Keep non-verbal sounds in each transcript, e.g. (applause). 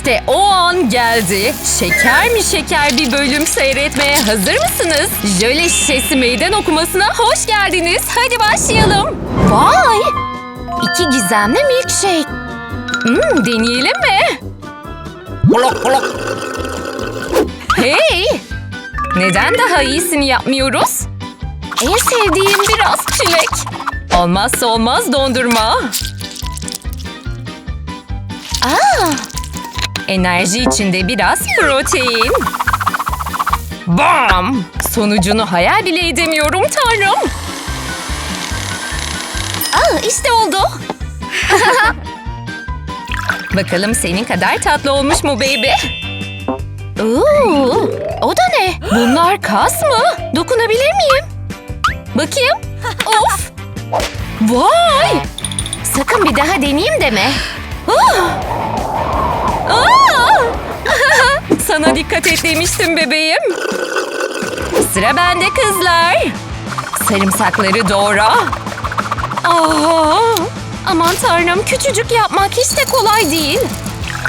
İşte o an geldi. Şeker mi şeker bir bölüm seyretmeye hazır mısınız? Jöle şişesi meydan okumasına hoş geldiniz. Hadi başlayalım. Vay! İki gizemli milkshake. Hmm, deneyelim mi? Hey! Neden daha iyisini yapmıyoruz? En sevdiğim biraz çilek. Olmazsa olmaz dondurma. Aa! Enerji içinde biraz protein. Bam! Sonucunu hayal bile edemiyorum tanrım. Aa, işte oldu. (laughs) Bakalım senin kadar tatlı olmuş mu baby? Oo, o da ne? Bunlar kas mı? Dokunabilir miyim? Bakayım. Of! Vay! Sakın bir daha deneyeyim deme. Ah! (laughs) Sana dikkat et demiştim bebeğim. Sıra bende kızlar. Sarımsakları doğra. Aa! Aman tanrım küçücük yapmak hiç de kolay değil.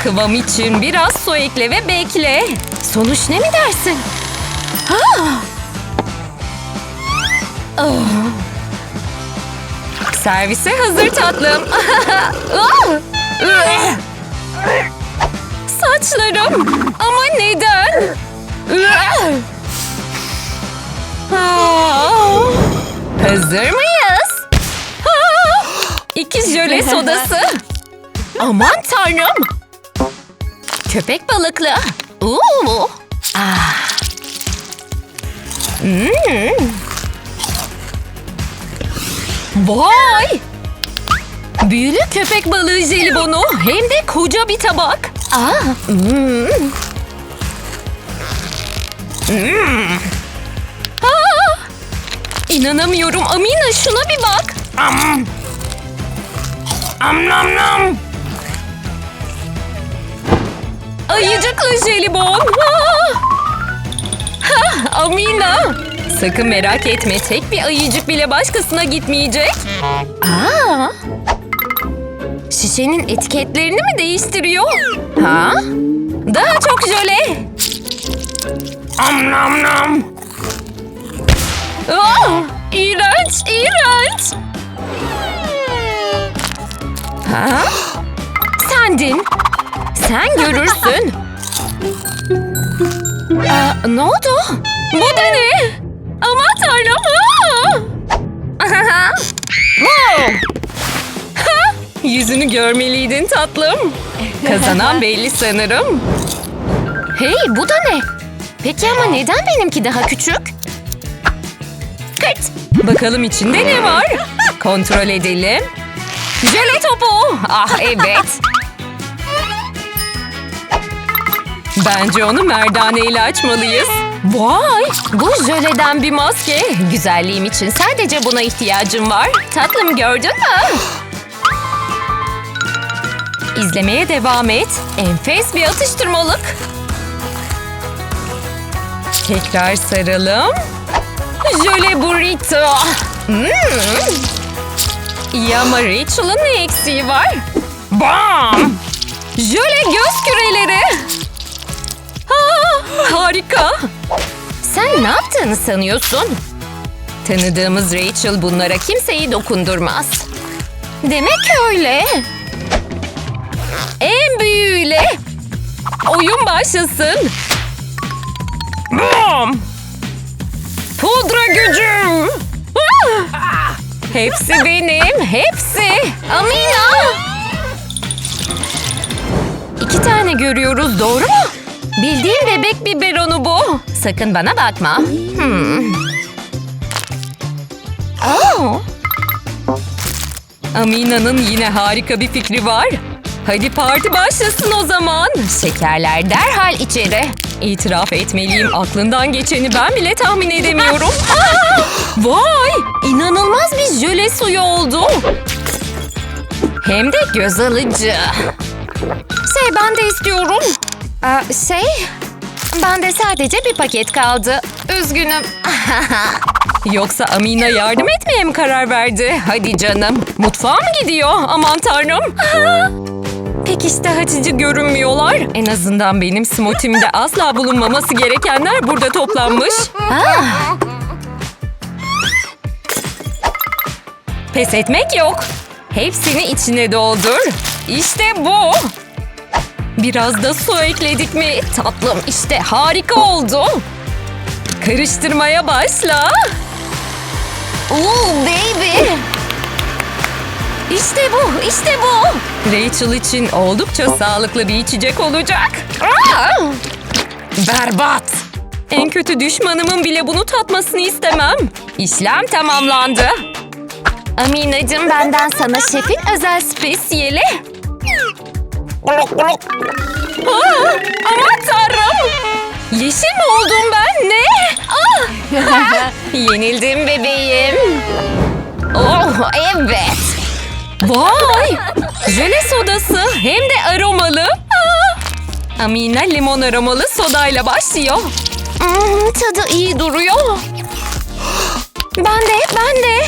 Kıvam için biraz su ekle ve bekle. Sonuç ne mi dersin? Ah! Ah! Servise hazır tatlım. (laughs) Saçlarım. Ama neden? Ah! Hazır mıyız? Ah! İki jöle (laughs) sodası. Aman tanrım. Köpek balıklı. Oo. Ah. Hmm. Vay! Büyülü köpek balığı jelibonu hem de koca bir tabak. Aa. Hmm. Hmm. Aa! İnanamıyorum Amina şuna bir bak. Am. Am nam nam. Ayıcıklı jelibon. Aa! Hah, Amina. Sakın merak etme tek bir ayıcık bile başkasına gitmeyecek. Aa. Şişenin etiketlerini mi değiştiriyor? Ha? Daha çok jöle. Am nam nam. Aa, iğrenç, iğrenç. Ha? Sendin. Sen görürsün. Aa, ne oldu? Bu da ne? Aman tanrım. (laughs) Wow. (laughs) Yüzünü görmeliydin tatlım. Kazanan (laughs) belli sanırım. Hey bu da ne? Peki ama neden benimki daha küçük? Kırt. Bakalım içinde ne var? Kontrol edelim. Jöle topu. Ah evet. Bence onu merdane ile açmalıyız. Vay! Bu jöleden bir maske. Güzelliğim için sadece buna ihtiyacım var. Tatlım gördün mü? İzlemeye devam et. Enfes bir atıştırmalık. Tekrar saralım. Jöle burrito. Hmm. İyi ama Rachel'ın ne eksiği var? Bam! Jöle göz küreleri. Aa, harika. Sen ne yaptığını sanıyorsun? Tanıdığımız Rachel bunlara kimseyi dokundurmaz. Demek öyle. En büyüğüyle. Oyun başlasın. Bam! Pudra gücüm. Ah! Hepsi benim, hepsi. Amina. İki tane görüyoruz, doğru mu? Bildiğin bebek biberonu bu. Sakın bana bakma. Hmm. Oh. Amina'nın yine harika bir fikri var. Hadi parti başlasın o zaman. Şekerler derhal içeri. İtiraf etmeliyim aklından geçeni ben bile tahmin edemiyorum. Aa! (laughs) Vay! İnanılmaz bir jöle suyu oldu. Hem de göz alıcı. Şey ben de istiyorum. Aa, şey bende sadece bir paket kaldı. Üzgünüm. (laughs) Yoksa Amina yardım etmeye mi karar verdi? Hadi canım. Mutfağa mı gidiyor? Aman tanrım. (laughs) pek iştah açıcı görünmüyorlar. En azından benim smoothie'mde (laughs) asla bulunmaması gerekenler burada toplanmış. Ah. Pes etmek yok. Hepsini içine doldur. İşte bu. Biraz da su ekledik mi? Tatlım işte harika oldu. Karıştırmaya başla. Ooh baby. İşte bu, işte bu. Rachel için oldukça sağlıklı bir içecek olacak. Aa! Berbat. En kötü düşmanımın bile bunu tatmasını istemem. İşlem tamamlandı. Aminacığım benden sana şefin özel spesiyeli. Aa, aman tanrım. Yeşil mi oldum ben? Ne? Ah! (laughs) Yenildim bebeğim. Oh evet. Vay! Jöle sodası hem de aromalı. Aa! Amina limon aromalı sodayla başlıyor. Hmm, tadı iyi duruyor. Ben de, ben de.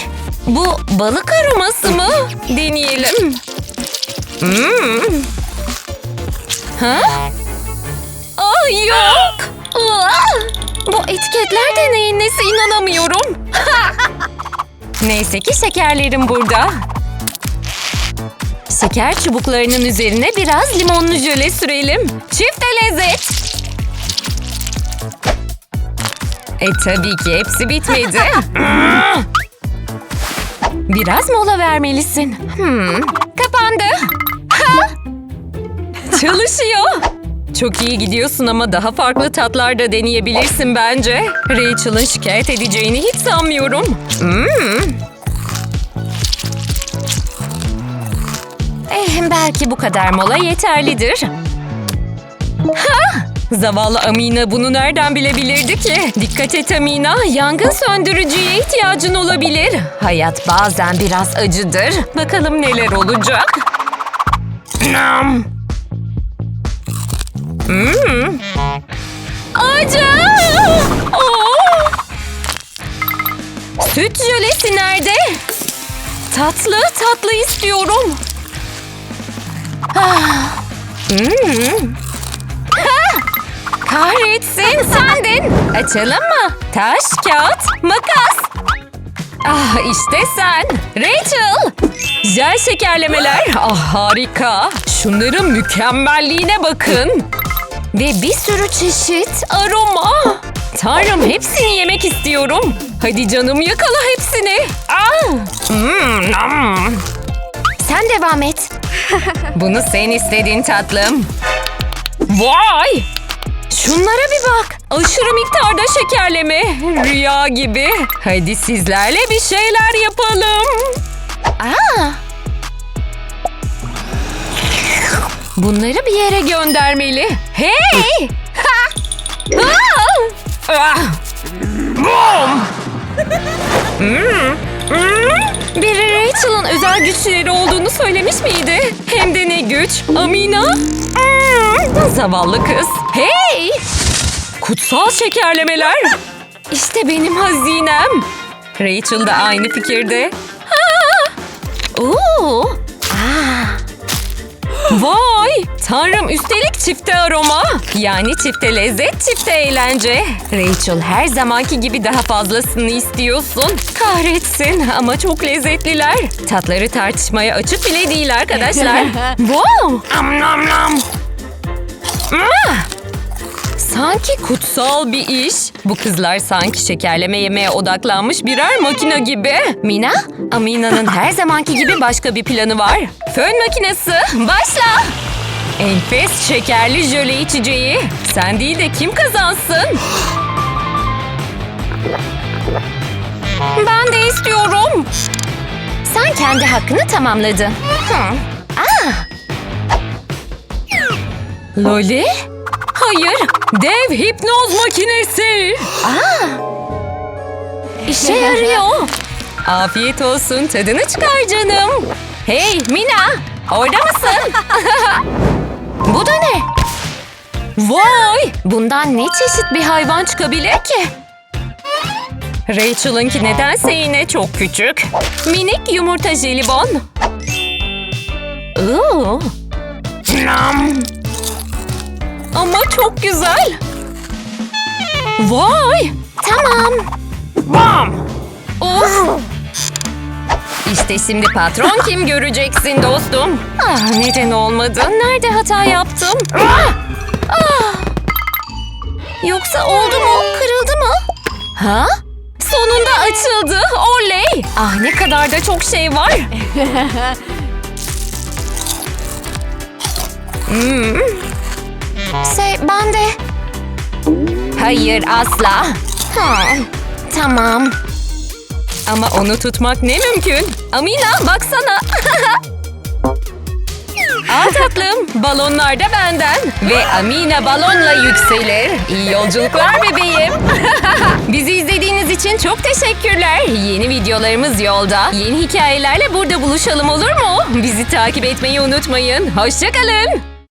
Bu balık aroması mı? Deneyelim. Hmm. Ha? Ay yok. Aa! Bu etiketler de neyin nesi inanamıyorum. (laughs) Neyse ki şekerlerim burada. Şeker çubuklarının üzerine biraz limonlu jöle sürelim. Çifte lezzet. E tabii ki hepsi bitmedi. (laughs) Biraz mola vermelisin. Hmm, kapandı. Ha! Çalışıyor. Çok iyi gidiyorsun ama daha farklı tatlar da deneyebilirsin bence. Rachel'ın şikayet edeceğini hiç sanmıyorum. Hmm. Belki bu kadar mola yeterlidir. Ha! Zavallı Amina bunu nereden bilebilirdi ki? Dikkat et Amina, yangın söndürücüye ihtiyacın olabilir. Hayat bazen biraz acıdır. Bakalım neler olacak. Nam. Hmm. Acı! Oo! Süt jölesi nerede? Tatlı, tatlı istiyorum. Hmm. Kahretsin sendin. Açalım mı? Taş, kağıt, makas. Ah işte sen. Rachel. Jel şekerlemeler. Ah harika. Şunların mükemmelliğine bakın. Ve bir sürü çeşit aroma. Tanrım hepsini yemek istiyorum. Hadi canım yakala hepsini. Ah. Hmm, nam. Sen devam et. Bunu sen istedin tatlım. Vay! Şunlara bir bak. Aşırı miktarda şekerleme. Rüya gibi. Hadi sizlerle bir şeyler yapalım. Aa! Bunları bir yere göndermeli. Hey! Ha! Aa! Ah! Bom! Hmm, hmm. Biri Rachel'ın özel güçleri olduğunu söylemiş miydi? Hem de ne güç? Amina? Hmm, zavallı kız. Hey! Kutsal şekerlemeler. İşte benim hazinem. Rachel da aynı fikirde. Oo! Aa! Vay! Tanrım üstelik çifte aroma. Yani çifte lezzet, çifte eğlence. Rachel her zamanki gibi daha fazlasını istiyorsun. Kahretsin ama çok lezzetliler. Tatları tartışmaya açık bile değil arkadaşlar. (laughs) wow! Am nam nam. Ah! Sanki kutsal bir iş. Bu kızlar sanki şekerleme yemeye odaklanmış birer makine gibi. Mina, Amina'nın her zamanki gibi başka bir planı var. Fön makinesi, başla. Enfes şekerli jöle içeceği. Sen değil de kim kazansın? Ben de istiyorum. Sen kendi hakkını tamamladın. Hı. Ah. Loli? Hayır, dev hipnoz makinesi. Aa. İşe yarıyor. Afiyet olsun, tadını çıkar canım. Hey Mina, orada mısın? (laughs) Bu da ne? Vay, bundan ne çeşit bir hayvan çıkabilir ki? Rachel'ınki nedense yine çok küçük. Minik yumurta jelibon. Oo. Çok güzel. Vay! Tamam. Of! İşte şimdi patron kim göreceksin dostum. Ah, neden olmadı? Nerede hata yaptım? Ah! Ah! Yoksa oldu mu? Kırıldı mı? Ha? Sonunda açıldı. Oley! Ah ne kadar da çok şey var. (laughs) Hmm. Şey ben de... Hayır asla. Ha, tamam. Ama onu tutmak ne mümkün? Amina baksana. (laughs) Al tatlım, balonlar da benden. Ve Amina balonla yükselir. İyi yolculuklar bebeğim. (laughs) Bizi izlediğiniz için çok teşekkürler. Yeni videolarımız yolda. Yeni hikayelerle burada buluşalım olur mu? Bizi takip etmeyi unutmayın. Hoşçakalın.